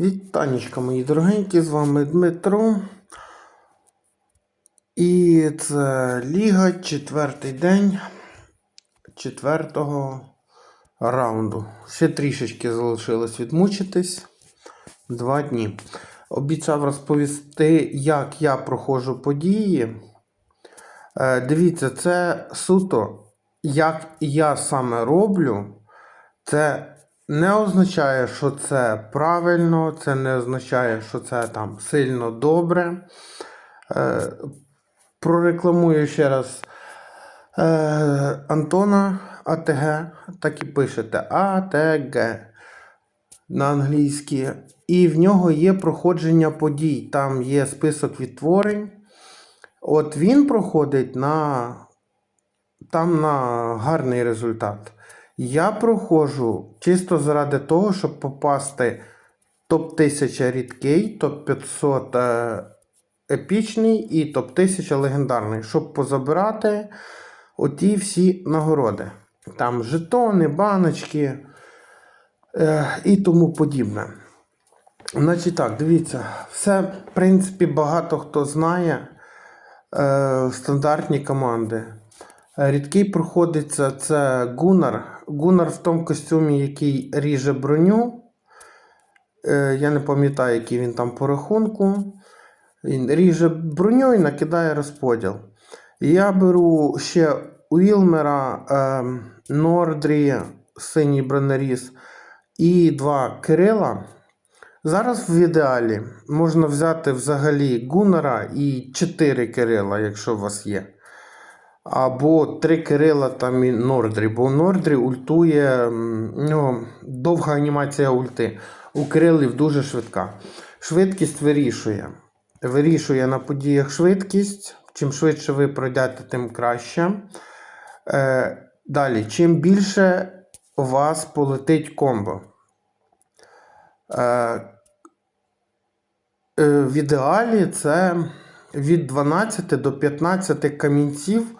Вітанечка, мої дорогенькі, з вами Дмитро. І це Ліга, четвертий день четвертого раунду. Ще трішечки залишилось відмучитись. Два дні. Обіцяв розповісти, як я проходжу події. Е, Дивіться, це суто, як я саме роблю. Це не означає, що це правильно, це не означає, що це там сильно добре. Е, прорекламую ще раз е, Антона АТГ, так і пишете АТГ на англійській. І в нього є проходження подій. Там є список відтворень. От він проходить на там на гарний результат. Я проходжу чисто заради того, щоб попасти топ-1000 рідкий, топ-500 е, епічний і топ-1000 легендарний, щоб позабирати оті всі нагороди. Там жетони, баночки е, і тому подібне. Значить так, дивіться, все, в принципі, багато хто знає е, стандартні команди. Рідкий проходиться це Гунар. Гунар в тому костюмі, який ріже броню. Е, Я не пам'ятаю, який він там по рахунку. Він ріже броню і накидає розподіл. Я беру ще Уілмера, е, Нордрі, синій бронеріз і два Кирила. Зараз в ідеалі можна взяти взагалі Гунара і 4 Кирила, якщо у вас є. Або три Кирила там і Нордрі. Бо у Нордрі ультує ну, довга анімація ульти. У Кирилів дуже швидка. Швидкість вирішує. Вирішує на подіях швидкість. Чим швидше ви пройдете, тим краще. Е, далі, чим більше у вас полетить комбо. Е, е, в ідеалі це від 12 до 15 камінців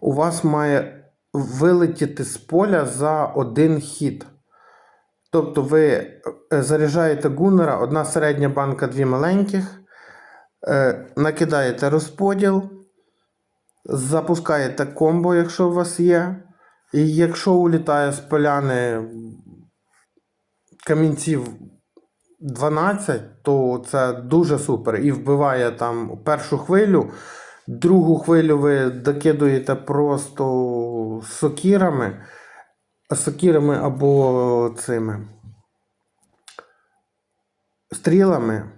у вас має вилетіти з поля за один хід. Тобто ви е, заряджаєте гунера, одна середня банка, дві маленьких, е, накидаєте розподіл, запускаєте комбо, якщо у вас є. І якщо улітає з поляни камінців 12, то це дуже супер. І вбиває там першу хвилю. Другу хвилю ви докидуєте просто сокірами, сокірами або цими стрілами.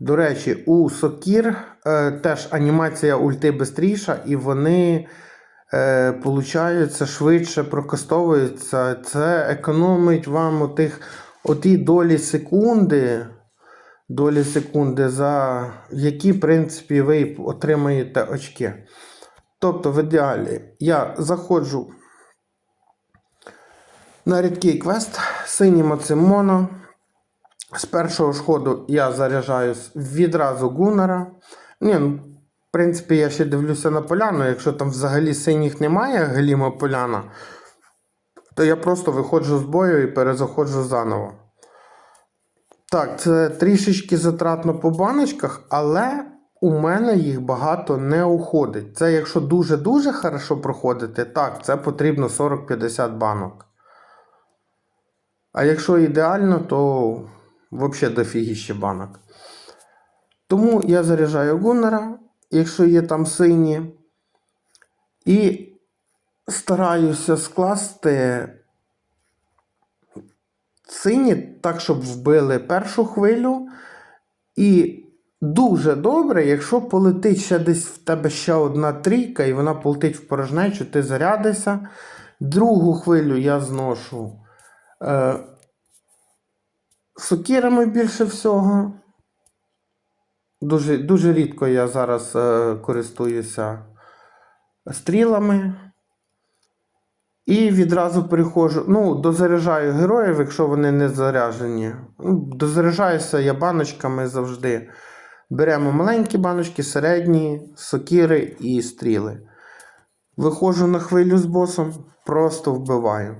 До речі, у сокір е, теж анімація ульти бистріша, і вони е, получаються швидше прокастовуються. Це економить вам отих, оті долі секунди долі секунди, за які, в принципі, ви отримаєте очки. Тобто, в ідеалі я заходжу на рідкий квест синім моно. З першого ж я заряджаю відразу гунера. Ні, ну, в принципі, я ще дивлюся на поляну. Якщо там взагалі синіх немає, Гліма поляна, то я просто виходжу з бою і перезаходжу заново. Так, це трішечки затратно по баночках, але у мене їх багато не уходить. Це якщо дуже-дуже хорошо проходити, так, це потрібно 40-50 банок. А якщо ідеально, то взагалі дофігіще банок. Тому я заряджаю гуннера, якщо є там сині, і стараюся скласти сині, так, щоб вбили першу хвилю. І дуже добре, якщо полетить ще десь в тебе ще одна трійка, і вона полетить в порожнечу, ти зарядишся. Другу хвилю я зношу е, сокірами більше всього. Дуже дуже рідко я зараз е, користуюся стрілами. І відразу переходжу. Ну, дозаряджаю героїв, якщо вони не заряджені. Ну, Дозаряджаюся я баночками завжди. Беремо маленькі баночки, середні, сокири і стріли. Виходжу на хвилю з босом, просто вбиваю.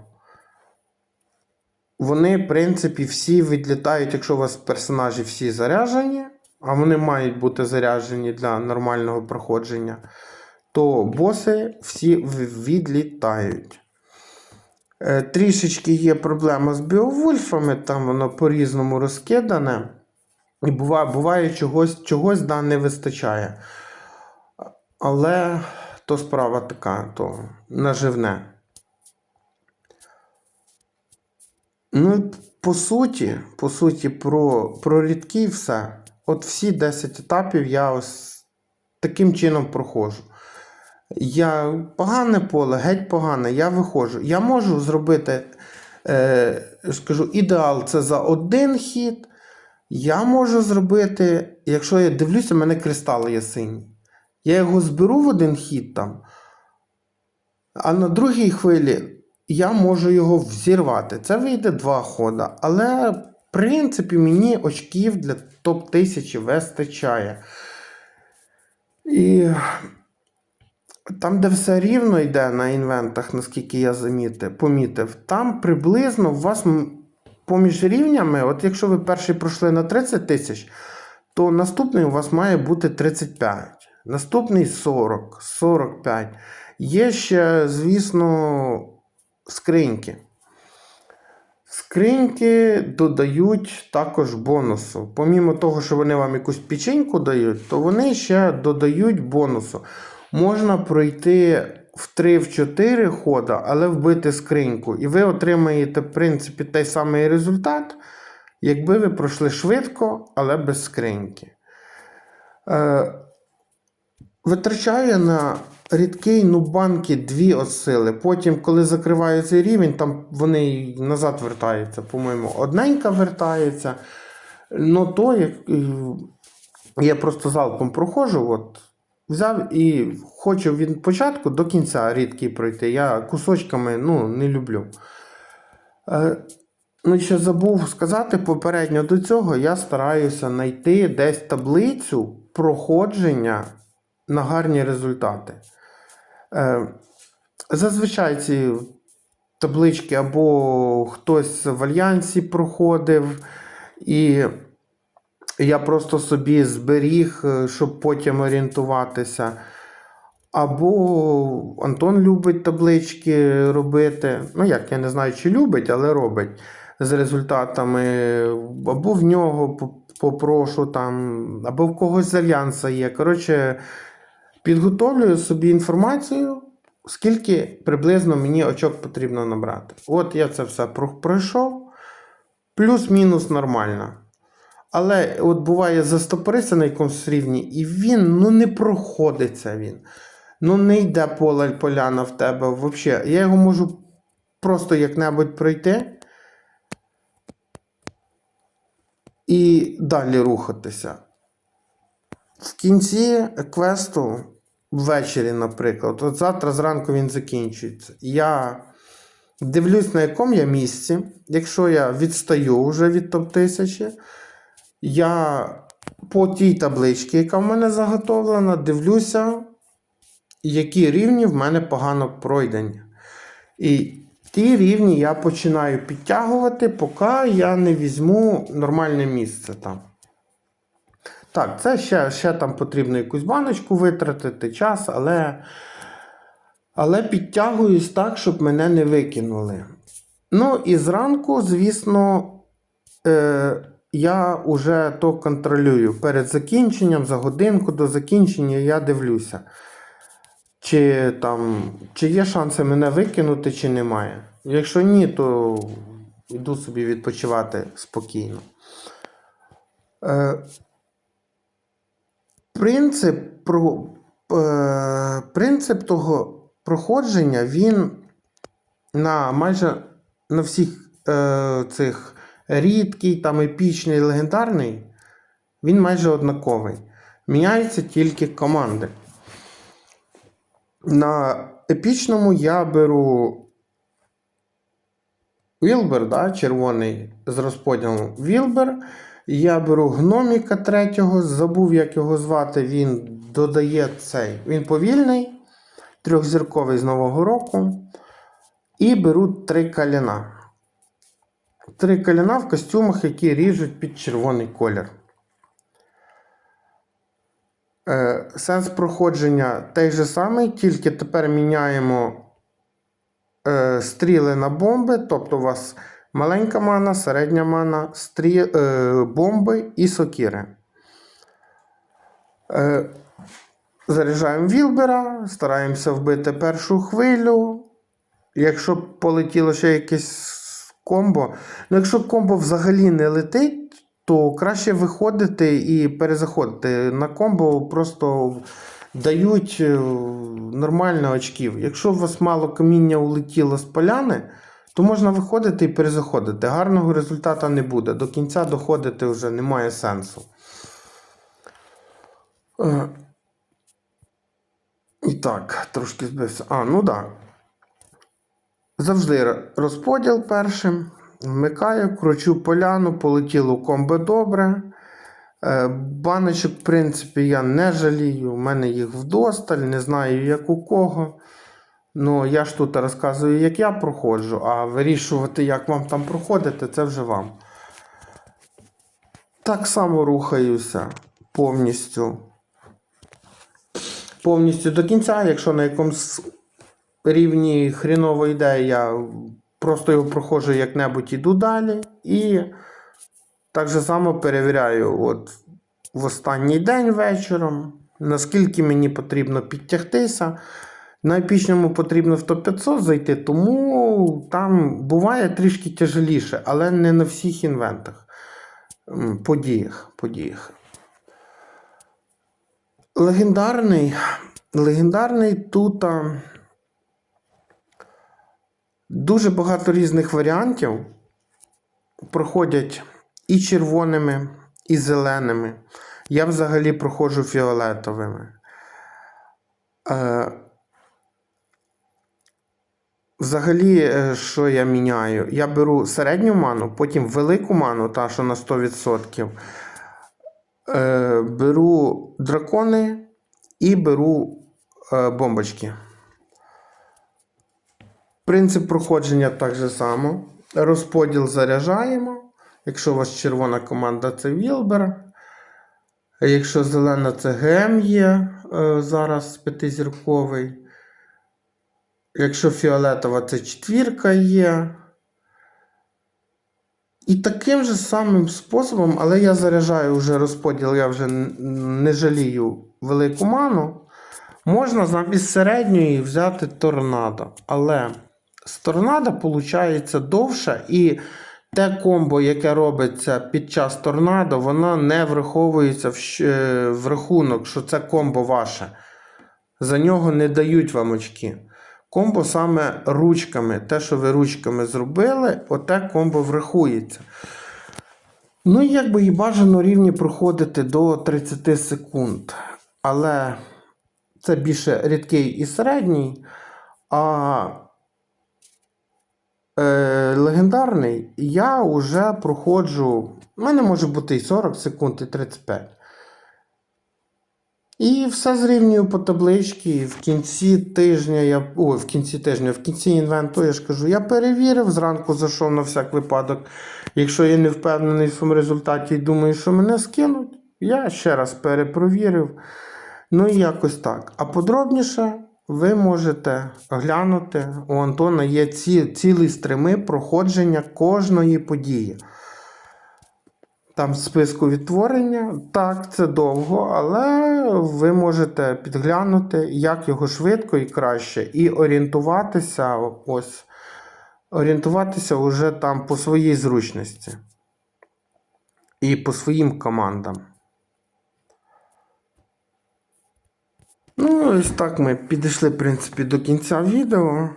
вони, в принципі, всі відлітають, якщо у вас персонажі всі заряджені, а вони мають бути заряджені для нормального проходження, то боси всі відлітають. Е, Трішечки є проблема з біовульфами, там воно по-різному розкидане. І буває, буває чогось, чогось да, не вистачає. Але то справа така, то наживне. Ну, по суті, по суті, про, про рідкі все. От всі 10 етапів я ось таким чином проходжу. Я погане поле, геть погане, я виходжу. Я можу зробити, е, скажу, ідеал це за один хід. Я можу зробити, якщо я дивлюся, в мене кристал є синій. Я його зберу в один хід там, а на другій хвилі я можу його взірвати. Це вийде два хода. Але, в принципі, мені очків для топ-1000 вистачає. І там, де все рівно йде на інвентах, наскільки я замітив, помітив, там приблизно у вас поміж рівнями, от якщо ви перший пройшли на 30 тисяч, то наступний у вас має бути 35. Наступний 40, 45. Є ще, звісно, скриньки. Скриньки додають також бонусу. Помімо того, що вони вам якусь печеньку дають, то вони ще додають бонусу. Можна пройти в 3-4 хода, але вбити скриньку. І ви отримаєте, в принципі, той самий результат, якби ви пройшли швидко, але без скриньки. Е, витрачає на рідкий нубанки дві осили. Потім, коли закриваю цей рівень, там вони назад вертаються, по-моєму, одненька вертається. Ну то як е, я просто залпом проходжу, от, взяв і хочу від початку до кінця рідкий пройти. Я кусочками ну, не люблю. Е, Ну, ще забув сказати попередньо до цього, я стараюся знайти десь таблицю проходження на гарні результати. Е, зазвичай ці таблички або хтось в альянсі проходив, і я просто собі зберіг, е, щоб потім орієнтуватися. Або Антон любить таблички робити. Ну, як я не знаю, чи любить, але робить з результатами. Або в нього попрошу там, або в когось з альянса є. Коротше, підготовлюю собі інформацію, скільки приблизно мені очок потрібно набрати. От я це все пройшов, плюс-мінус нормально. Але от буває застопорися на якомусь рівні, і він ну не проходиться він. Ну не йде поля поляна в тебе взагалі. Я його можу просто як-небудь пройти і далі рухатися. В кінці квесту, ввечері, наприклад, от завтра зранку він закінчується. Я дивлюсь, на якому я місці. Якщо я відстаю вже від топ-1000, я по тій табличці, яка в мене заготовлена, дивлюся, які рівні в мене погано пройдені. І ті рівні я починаю підтягувати, поки я не візьму нормальне місце там. Так, це ще, ще там потрібно якусь баночку витратити час, але, але підтягуюсь так, щоб мене не викинули. Ну і зранку, звісно, е, я вже то контролюю. Перед закінченням, за годинку до закінчення я дивлюся, чи, там, чи є шанси мене викинути, чи немає. Якщо ні, то йду собі відпочивати спокійно. Е, принцип, про, е, принцип того проходження, він на майже на всіх е, цих рідкий, там епічний, легендарний, він майже однаковий. Міняються тільки команди. На епічному я беру Вілбер, да, червоний з розподілом Вілбер. Я беру гноміка третього, забув, як його звати. Він додає цей. Він повільний, трьохзірковий з Нового року. І беру три каляна. Три каляна в костюмах, які ріжуть під червоний колір. Е, сенс проходження той же самий, тільки тепер міняємо е, стріли на бомби. Тобто у вас маленька мана, середня мана, стрі, е, бомби і сокіри. Заряджаємо Вілбера, стараємося вбити першу хвилю. Якщо полетіло ще якесь комбо, ну якщо комбо взагалі не летить, то краще виходити і перезаходити. На комбо просто дають е, нормально очків. Якщо у вас мало каміння улетіло з поляни, то можна виходити і перезаходити. Гарного результату не буде. До кінця доходити вже немає сенсу. Е, І так, трошки збився. А, ну так. Да. Завжди розподіл першим. Вмикаю, кручу поляну, полетіло комбо добре. Е, Баночок, в принципі, я не жалію. У мене їх вдосталь, не знаю, як у кого. Ну, я ж тут розказую, як я проходжу, а вирішувати, як вам там проходити, це вже вам. Так само рухаюся повністю. Повністю до кінця, якщо на якомусь рівні хріново йде, я просто його проходжу як-небудь іду далі. І так же само перевіряю от в останній день вечором, наскільки мені потрібно підтягтися. На епічному потрібно в топ-500 зайти, тому там буває трішки тяжеліше, але не на всіх інвентах. Подіях. подіях. Легендарний. Легендарний тут дуже багато різних варіантів проходять і червоними, і зеленими. Я взагалі проходжу фіолетовими. Е, Взагалі, е, що я міняю? Я беру середню ману, потім велику ману, та що на 100%. Е, беру дракони і беру е, бомбочки. Принцип проходження так же само. Розподіл заряджаємо. Якщо у вас червона команда, це Вілбер. Якщо зелена, це ГМ є е, зараз п'ятизірковий. Якщо фіолетова, це четвірка є. І таким же самим способом, але я заряджаю вже розподіл, я вже не жалію велику ману. Можна замість середньої взяти торнадо. Але торнадо виходить довше, і те комбо, яке робиться під час торнадо, воно не враховується в, е, в рахунок, що це комбо ваше. За нього не дають вам очки. Комбо саме ручками. Те, що ви ручками зробили, оте комбо врахується. Ну, і якби і бажано рівні проходити до 30 секунд. Але це більше рідкий і середній. А е, легендарний я вже проходжу. У мене може бути і 40 секунд, і 35. І все зрівнюю по табличці. В кінці тижня я. Ой, в кінці тижня, в кінці інвенту я ж кажу, я перевірив, зранку зайшов на всяк випадок. Якщо я не впевнений в своєму результаті і думаю, що мене скинуть, я ще раз перепровірив. Ну і якось так. А подробніше ви можете глянути. У Антона є ці, цілі стрими проходження кожної події. Там в списку відтворення. Так, це довго, але ви можете підглянути, як його швидко і краще, і орієнтуватися ось. Орієнтуватися вже там по своїй зручності. І по своїм командам. Ну, ось так ми підійшли, в принципі, до кінця відео.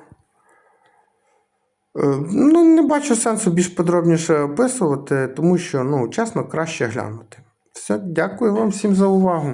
Е, Ну, не бачу сенсу більш подробніше описувати, тому що, ну, чесно, краще глянути. Все, дякую вам всім за увагу.